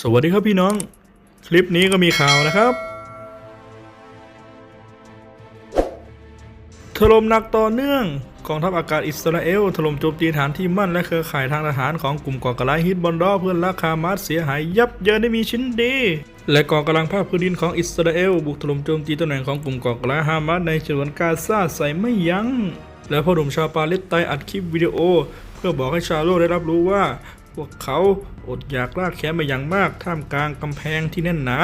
สวัสดีครับพี่น้อง คลิปนี้ก็มีข่าวนะครับ ถล่มหนักต่อเนื่อง กองทัพอากาศอิสราเอล ถล่มโจมตีฐานที่มั่นและเครือข่ายทางทหารของกลุ่มก่อการร้ายฮิตบอลดอเพื่อนลักฮามาสเสียหายยับเยินได้มีชิ้นดี และกองกำลังภาคพื้นดินของอิสราเอล บุกถล่มโจมตีตำแหน่งของกลุ่มก่อการร้ายฮามาสในฉนวนกาซาใส่ไม่ยัง้งและพ่อหนุ่มชาวปาเลสไตน์อัดคลิปวิดีโอ เพื่อบอกให้ชาวโลกได้รับรู้ว่า พวกเขาอดอยากลากแค้นมาอย่างมากท่ามกลางกำแพงที่แน่นหนา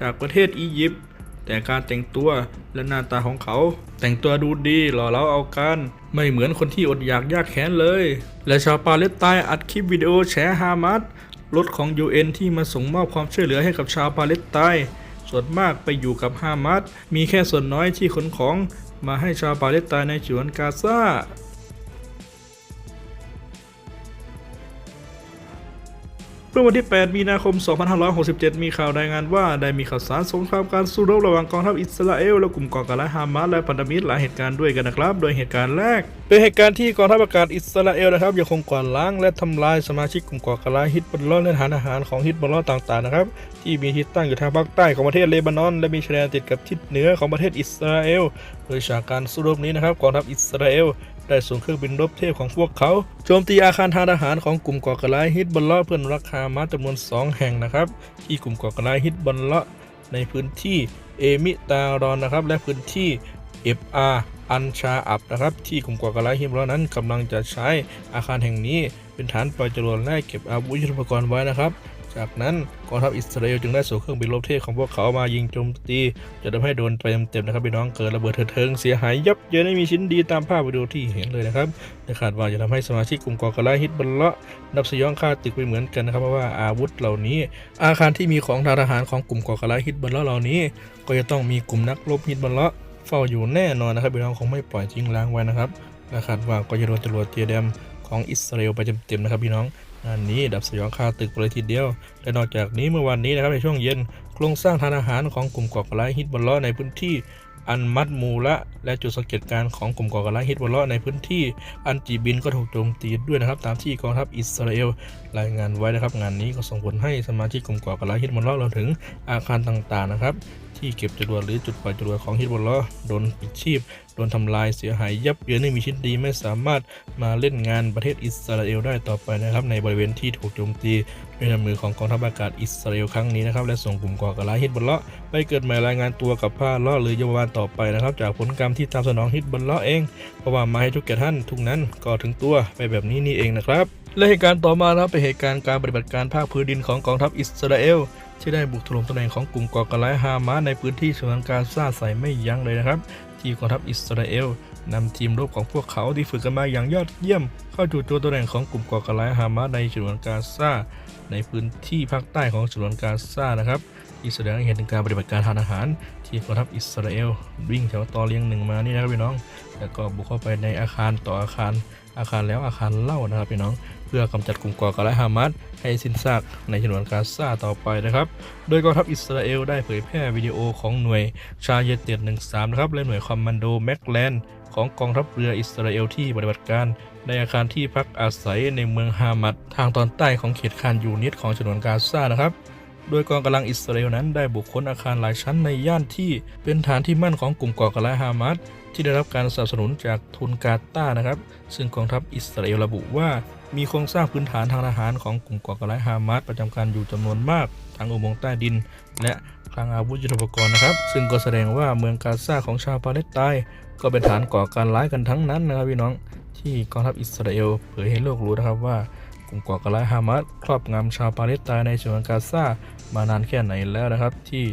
จากประเทศอียิปต์แต่การแต่งตัวและหน้าตาของเขา แต่งตัวดูดีหล่อเหลาเอาการไม่เหมือนคนที่อดอยากยากแค้นเลย และชาวปาเลสไตน์อัดคลิปวิดีโอแฉฮามาสรถของ UN ที่มาส่งมอบความช่วยเหลือให้กับชาวปาเลสไตน์ส่วนมากไปอยู่กับฮามาสมีแค่ส่วนน้อยที่ขนของมาให้ชาวปาเลสไตน์ในฉวนกาซา เมื่อวันที่ 8 มีนาคม 2567 มีข่าวรายงานว่าได้มีข่าวสารสงครามการสู้รบระหว่างกองทัพอิสราเอลและกลุ่มก่อการร้ายฮามาสและพันธมิตรหลายเหตุการณ์ด้วยกันนะครับ โดยเหตุการณ์แรก เป็นเหตุการณ์ที่กองทัพอากาศอิสราเอลนะครับยังคงกวาดล้างและทำลายสมาชิกกลุ่มก่อการร้ายฮิตบอลลอและฐานอาหารของฮิตบอลลอต่างๆนะครับที่มีที่ตั้งอยู่ทางภาคใต้ของประเทศเลบานอน และมีชายแดนติดกับทิศเหนือของประเทศอิสราเอล โดยจากการสู้รบนี้นะครับกองทัพอิสราเอลได้ส่งเครื่องบินรบเทพของพวกเขาโจมตีอาคารทางทหารของกลุ่มก่อการร้ายฮิตบอลลาะเพื่อนรักฮามาสจำนวน 2 แห่งนะครับที่กลุ่มก่อการร้ายฮิตบอลลาะในพื้นที่เอมิตารอนนะครับและพื้นที่เอฟอาร์ อันชาอับนะครับ ที่กลุ่มก่อการร้ายฮิตบอลเละนั้นกำลังจะใช้อาคารแห่งนี้ เป็นฐานปล่อยจรวดและเก็บอาวุธยุทโธปกรณ์ไว้นะครับ จากนั้นกองทัพอิสราเอลจึงได้ส่งเครื่องบินรบเทพของพวกเขามายิงโจมตีจะทำให้โดนไปเต็มๆนะครับพี่น้องเกิดระเบิดเถิดเทิงเสียหายยับเยินไม่มีชิ้นดีตามภาพวิดีโอที่เห็นเลยนะครับและคาดว่าจะทำให้สมาชิกกลุ่มก่อการร้ายฮิตบัลเลาะนับสยองฆ่าตึกไปเหมือนกันนะครับเพราะว่าอาวุธเหล่านี้ อาคารที่มีของทางทหารของกลุ่มก่อการร้ายฮิตบัลเลาะเหล่านี้ ก็จะต้องมีกลุ่มนักรบฮิตบัลเลาะ เฝ้าอยู่แน่นอนนะครับพี่น้องคงไม่ปล่อยทิ้งล้างไว้นะครับและคาดว่าก็จะโดนจรวดเทียแดมของอิสราเอลไปเต็มๆนะครับพี่น้องงานนี้ดับสยองคาตึกไปเลยทีเดียว และนอกจากนี้เมื่อวันนี้นะครับในช่วงเย็น โครงสร้างทานอาหารของกลุ่มก่อการร้ายฮิตบอลลาะในพื้นที่อันมัดมูละ และจุดสังเกตการณ์ของกลุ่มก่อการร้ายฮิตบอลลาะในพื้นที่อันจีบินก็ถูกโจมตีด้วยนะครับ ตามที่กองทัพอิสราเอลรายงานไว้นะครับ งานนี้ก็ส่งผลให้สมาชิกกลุ่มก่อการร้ายฮิตบอลลาะรวมถึงอาคารต่างๆนะครับ ที่เก็บจรวดหรือจุดปล่อยจรวดของฮิตบอลลาะโดนปิดชีพ โดนทำลายเสียหายยับเยินไม่มีชิ้นดีไม่สามารถมาเล่นงานประเทศอิสราเอลได้ต่อไปนะครับ ในบริเวณที่ถูกโจมตีด้วยน้ำมือของกองทัพอากาศอิสราเอลครั้งนี้นะครับและส่งกลุ่มก่อการร้ายฮิตบอลลาะไปเกิดใหม่รายงานตัวกับผ้าลาะหรือเยาวบาลต่อไปนะครับ จากผลกรรมที่ตามสนองฮิตบอลลาะเองเพราะว่ามาให้ทุกแก่ท่านทุกนั้นก็ถึงตัวไปแบบนี้นี่เองนะครับและเหตุการณ์ต่อมานะครับเป็นเหตุการณ์การปฏิบัติการภาคพื้นดินของกองทัพอิสราเอล ที่ได้บุกถล่มตำแหน่งของกลุ่มก่อการร้ายฮามาสในพื้นที่ฉนวนกาซาใส่ไม่ยั้งเลยนะครับที่กองทัพอิสราเอลนำทีมรบของพวกเขาที่ฝึกกันมาอย่างยอดเยี่ยม เข้าจู่โจมตำแหน่งของกลุ่มก่อการร้ายฮามาสในฉนวนกาซาในพื้นที่ภาคใต้ของฉนวนกาซานะครับที่แสดงให้เห็นถึงการปฏิบัติการทางอาหาร ที่กองทัพอิสราเอลวิ่งแถวต่อเรียงหนึ่งมานี่นะครับพี่น้อง แล้วก็บุกเข้าไปในอาคารต่ออาคารอาคารแล้วอาคารเล่านะครับพี่น้อง เพื่อกำจัดกลุ่มก่อการร้ายฮามาสให้สิ้นซากในฉนวนกาซาต่อไปนะครับ โดยกองทัพอิสราเอลได้เผยแพร่วิดีโอของหน่วยชาเยเตียน13 นะครับ และหน่วยคอมมานโดแม็กแลนด์ของกองทัพเรืออิสราเอลที่ปฏิบัติการ ในอาคารที่พักอาศัยในเมืองฮามัดทางตอนใต้ของเขตคานยูนิตของฉนวนกาซานะครับโดยกองกำลังอิสราเอลนั้นได้บุกค้นอาคารหลายชั้นในย่านที่เป็นฐานที่มั่นของกลุ่มก่อการร้ายฮามาสที่ได้รับการสนับสนุนจากทุนกาตาร์นะครับ ซึ่งกองทัพอิสราเอลระบุว่า มีโครงสร้างพื้นฐานทางทหารของกลุ่มก่อการร้ายฮามาสประจำการอยู่จำนวนมากทั้งอุโมงค์ใต้ดิน และคลังอาวุธยุทโธปกรณ์นะครับ ซึ่งก็แสดงว่าเมืองกาซาของชาวปาเลสไตน์ก็เป็นฐานก่อการร้ายกันทั้งนั้นนะครับพี่น้องที่กองทัพอิสราเอลเผยให้โลกรู้นะครับว่ากลุ่มก่อการร้ายฮามาสครอบงำชาวปาเลสไตน์ในฉนวนกาซามานานแค่ไหนแล้วนะครับ ที่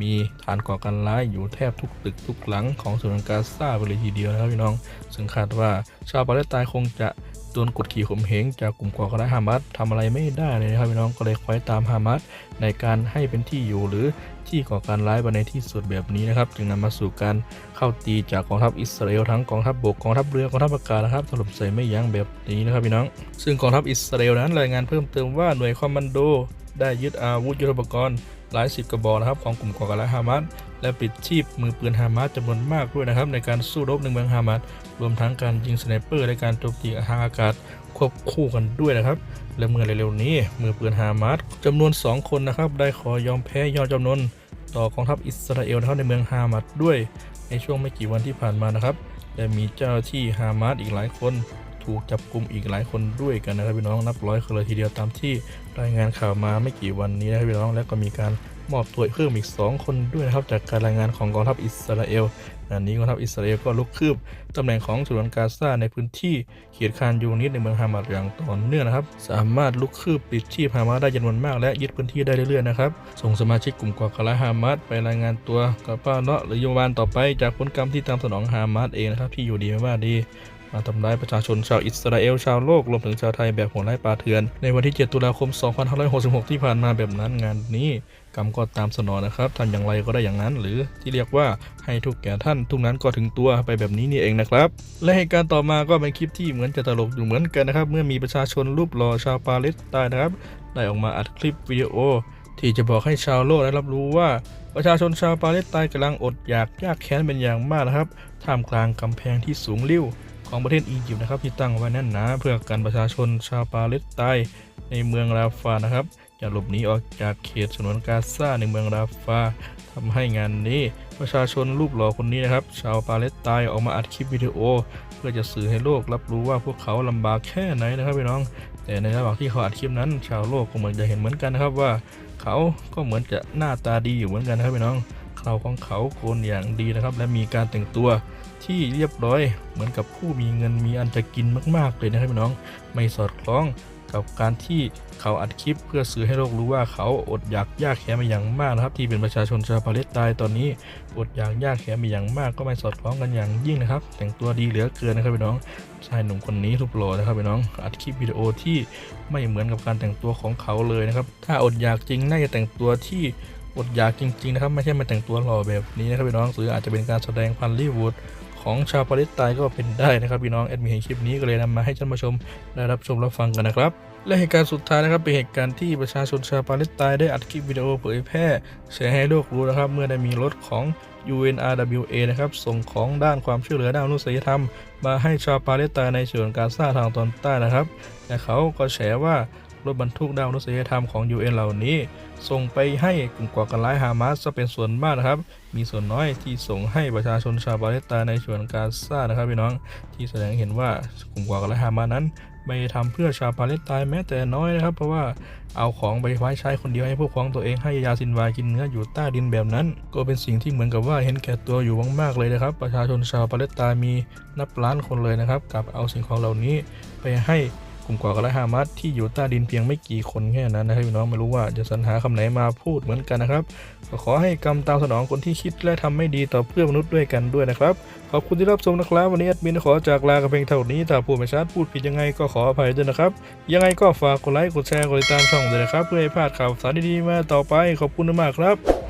มีฐานก่อการร้ายอยู่แทบทุกตึกทุกหลังของฉนวนกาซาไปเลยทีเดียวนะครับพี่น้อง ซึ่งคาดว่าชาวปาเลสไตน์คงจะ โดนกดขี่ข่มเหงจากกลุ่มก่อการร้ายฮามาสทำอะไรไม่ได้เลยนะครับพี่น้องก็เลยคอยตามฮามาสในการให้เป็นที่อยู่หรือที่ก่อการร้ายไปในที่สุดแบบนี้นะครับ จึงนำมาสู่การเข้าตีจากกองทัพอิสราเอลทั้งกองทัพบบกกองทัพเรือกองทัพอากาศนะครับถล่มใส่ไม่ยั้งแบบนี้นะครับพี่น้อง ซึ่งกองทัพอิสราเอลนั้นรายงานเพิ่มเติมว่าหน่วยคอมมานโด ได้ยึดอาวุธยุทโธปกรณ์หลายสิบกระบอกนะครับของกลุ่มก่อการร้ายฮามาสและปิดชีพมือปืนฮามาสจำนวนมากด้วยนะครับในการสู้รบในเมืองฮามาสรวมทั้งการยิงสไนเปอร์และการโจมตีทางอากาศควบคู่กันด้วยนะครับ และเมื่อเร็วๆนี้มือปืนฮามาสจำนวน 2 คนนะครับได้ขอยอมแพ้ยอมจำนวนต่อกองทัพอิสราเอลนะครับในเมืองฮามาสด้วยในช่วงไม่กี่วันที่ผ่านมานะครับและมีเจ้าหน้าที่ฮามาสอีกหลายคน ถูกจับกลุ่มอีกหลายคนด้วยกันนะครับพี่น้องนับร้อยคนเลยทีเดียวตามที่รายงานข่าวมาไม่กี่วันนี้นะครับพี่น้องและก็มีการมอบตัวเพิ่มอีก 2 คนด้วยนะครับจากการรายงานของกองทัพอิสราเอลอันนี้กองทัพอิสราเอลก็ลุกคืบตำแหน่งของฉนวนกาซาในพื้นที่เขียดคานยูนิตในเมืองฮามาสอย่างต่อเนื่องนะครับ สามารถลุกคืบปิดชีพฮามาสได้จำนวนมากและยึดพื้นที่ได้เรื่อยๆนะครับ ส่งสมาชิกกลุ่มก่อการร้ายฮามาสไปรายงานตัวกับป้าเนาะหรือโยบาลต่อไปจากผลกรรมที่ตามสนองฮามาสเองนะครับที่อยู่ดีไม่ว่าดี มาทำร้ายประชาชนชาวอิสราเอลชาวโลกรวมถึงชาวไทยแบบโหดร้ายป่าเถื่อน ในวันที่ 7 ตุลาคม 2566 ที่ผ่านมาแบบนั้นงานนี้กรรมก็ตามสนองนะครับทำอย่างไรก็ได้อย่างนั้น หรือที่เรียกว่าให้ทุกแก่ท่านทุกนั้นก็ถึงตัวไปแบบนี้นี่เองนะครับ และเหตุการณ์ต่อมาก็เป็นคลิปที่เหมือนจะตลกอยู่เหมือนกันนะครับ เมื่อมีประชาชนรูปหล่อชาวปาเลสไตน์นะครับ ได้ออกมาอัดคลิปวิดีโอ ที่จะบอกให้ชาวโลกได้รับรู้ว่าประชาชนชาวปาเลสไตน์กำลังอดอยากยากแค้นเป็นอย่างมากนะครับท่ามกลางกำแพงที่สูงลิ่ว ของประเทศอียิปต์นะครับที่ตั้งไว้แน่นหนาเพื่อกันประชาชนชาวปาเลสไตน์ในเมืองราฟานะครับจะหลบหนีออกจากเขตฉนวนกาซาในเมืองราฟาทำให้งานนี้ประชาชนรูปหล่อคนนี้นะครับ ชาวปาเลสไตน์ออกมาอัดคลิปวิดีโอ เพื่อจะสื่อให้โลกรับรู้ว่าพวกเขาลำบากแค่ไหนนะครับพี่น้อง แต่ในระหว่างที่เขาอัดคลิปนั้น ชาวโลกก็เหมือนจะเห็นเหมือนกันนะครับว่า เขาก็เหมือนจะหน้าตาดีอยู่เหมือนกันนะครับพี่น้อง ขาของเขาโกนอย่างดีนะครับ และมีการแต่งตัวที่เรียบร้อยเหมือนกับผู้มีเงินมีอันจะกินมาก ๆ เลยนะครับพี่น้อง ไม่สอดคล้องกับการที่เขาอัดคลิปเพื่อสื่อให้โลกรู้ว่าเขาอดอยากยากแค้นมาอย่างมากนะครับ ที่เป็นประชาชนชาวปาเลสไตน์ตอนนี้อดอยากยากแค้นมาอย่างมาก ก็ไม่สอดคล้องกันอย่างยิ่งนะครับ แต่งตัวดีเหลือเกินนะครับพี่น้องชายหนุ่มคนนี้รูปหล่อนะครับพี่น้องอัดคลิปวิดีโอที่ไม่เหมือนกับการแต่งตัวของเขาเลยนะครับ ถ้าอดอยากจริงน่าจะแต่งตัวที่ อดอยากจริง ๆ นะครับ ไม่ใช่มาแต่งตัวหล่อแบบนี้นะครับพี่น้องหรืออาจจะเป็นการแสดงพันลีวูดของชาวปาเลสไตน์ก็เป็นได้นะครับพี่น้องแอดมินเห็นคลิปนี้ก็เลยนำมาให้ท่านผู้ชมได้รับชมรับฟังกันนะครับ และเหตุการณ์สุดท้ายนะครับเป็นเหตุการณ์ที่ประชาชนชาวปาเลสไตน์ได้อัดคลิปวิดีโอเผยแพร่แชร์ให้โลกรู้นะครับ เมื่อได้มีรถของ UNRWA นะครับส่งของด้านความช่วยเหลือด้านมนุษยธรรม มาให้ชาวปาเลสไตน์ในฉนวนกาซาทางตอนใต้นะครับและเขาก็แฉว่า รถบรรทุกด้านมนุษยธรรมของ UN เหล่านี้ ส่งไปให้กลุ่มก่อการร้ายฮามาสซะเป็นส่วนมากนะครับ มีส่วนน้อยที่ส่งให้ประชาชนชาวปาเลสไตน์ในฉนวนกาซานะครับพี่น้องที่แสดงเห็นว่ากลุ่มก่อการร้ายฮามาสนั้นไม่ทำเพื่อชาวปาเลสไตน์แม้แต่น้อยนะครับ เพราะว่าเอาของไปไว้ใช้คนเดียวให้พวกพ้องตัวเองให้ยาซินวากินเนื้ออยู่ใต้ดินแบบนั้น ก็เป็นสิ่งที่เหมือนกับว่าเห็นแก่ตัวอยู่มากๆเลยนะครับ ประชาชนชาวปาเลสไตน์มีนับล้านคนเลยนะครับกลับเอาสิ่งของเหล่านี้ไปให้ กลุ่มก่อการร้ายฮามาสที่อยู่ใต้ดินเพียงไม่กี่คนแค่นั้นนะครับพี่น้องไม่รู้ว่าจะสรรหาคำไหนมาพูดเหมือนกันนะครับก็ขอให้กรรมตามสนองคนที่คิดและทำไม่ดีต่อเพื่อนมนุษย์ด้วยกันด้วยนะครับขอบคุณที่รับชมนะครับ วันนี้แอดมินขอจากลากันเพียงเท่านี้ถ้าพูดไม่ชัดพูดผิดยังไงก็ขออภัยด้วยนะครับ ยังไงก็ฝากกดไลค์กดแชร์กดติดตามช่องด้วยนะครับ เพื่อให้พลาดข่าวสารดีๆมาต่อไปขอบคุณมากครับ